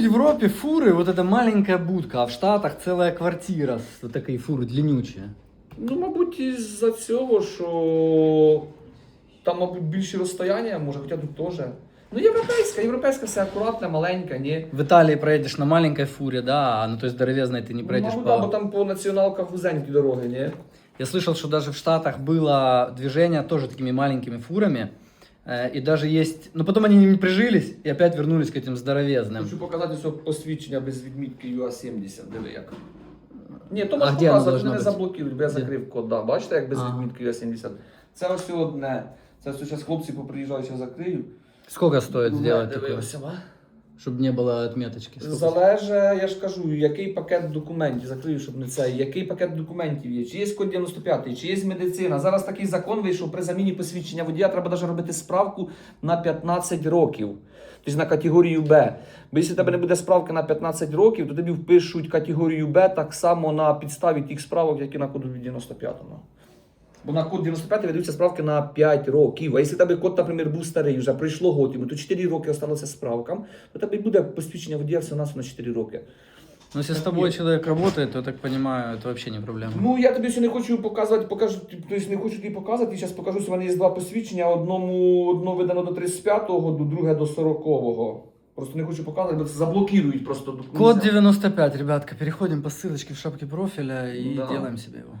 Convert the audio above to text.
в Европе фуры, вот эта маленькая будка, а в Штатах целая квартира с вот такой фуры длиннючая. Ну, мабуть, із-за цього, що там, мабуть, більші розстояння, може, хоча тут теж. Ну, європейська, європейська все акуратна, маленька, ні. В Италии проедешь на маленькой фуре, да, а на той здоровезной ты не Ну, проедешь мабуть, по... да, бо там по націоналках вузенькі дороги, ні. Я слышал, что даже в Штатах было движение тоже такими маленькими фурами, э, и даже есть... Но потом они не прижились и опять вернулись к этим здоровезным. Хочу показати все посвідчення без відмітки UA70, диви як. Ні, то А можна де воно показувати, должно не бути? заблокують, бо я Де? закрив код. Да. Бачите, як без Ага. відмітки UA70. Це ось одне. Це ось зараз хлопці поприїжджають, я закрию. Сколько стоит сделать Диви, такое, ось, а? Чтобы не отметочки? Сколько? Залежить, я ж кажу, який пакет документів, закрию, щоб не це, який пакет документів є, чи є код 95, чи є медицина. Зараз такий закон вийшов при заміні посвідчення водія, треба навіть робити справку на 15 років. Тобто на категорію Б. Бо якщо тебе не буде справки на 15 років, то тобі впишуть категорію Б так само на підставі тих справок, які на коду 95-му. Бо на код 95 видаються справки на 5 років. А якщо тебе код, наприклад, був старий, вже пройшло год, йому, то 4 роки залишилося справкам, то тебе буде посвідчення водія все на на 4 роки. Ну, если с тобой человек работает, то, я так понимаю, это вообще не проблема. Ну, я тобі ще не хочу показувати, покажу, тобто не хочу тобі показувати, зараз покажу, що в мене є два посвідчення, одному одно видано до 35-го, до друге до 40-го. Просто не хочу показувати, бо це заблокують просто. Код 95, ребятка, переходим по ссылочке в шапке профиля и Да. делаем себе его.